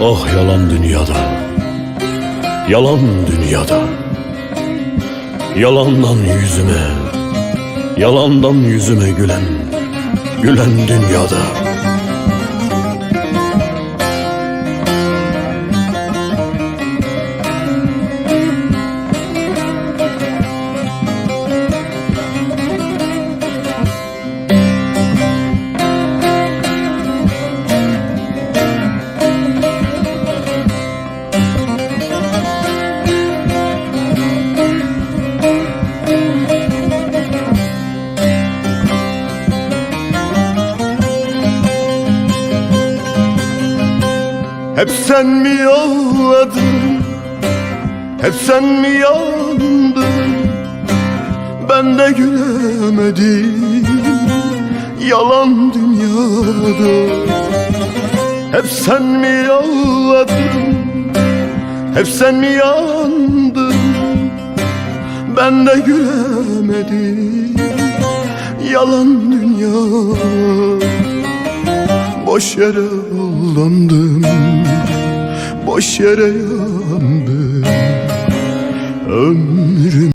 Ah yalan dünyada. Yalan dünyada. Yalandan yüzüme Yalandan yüzüme gülen Gülen dünyada Hep sen mi ağladın Hep sen mi yandın? Ben de gülemedim. Yalan dünyada. Hep sen mi ağladın Hep sen mi yandın Ben de gülemedim. Yalan dünya. Boş yere aldandım. Boş yere yandım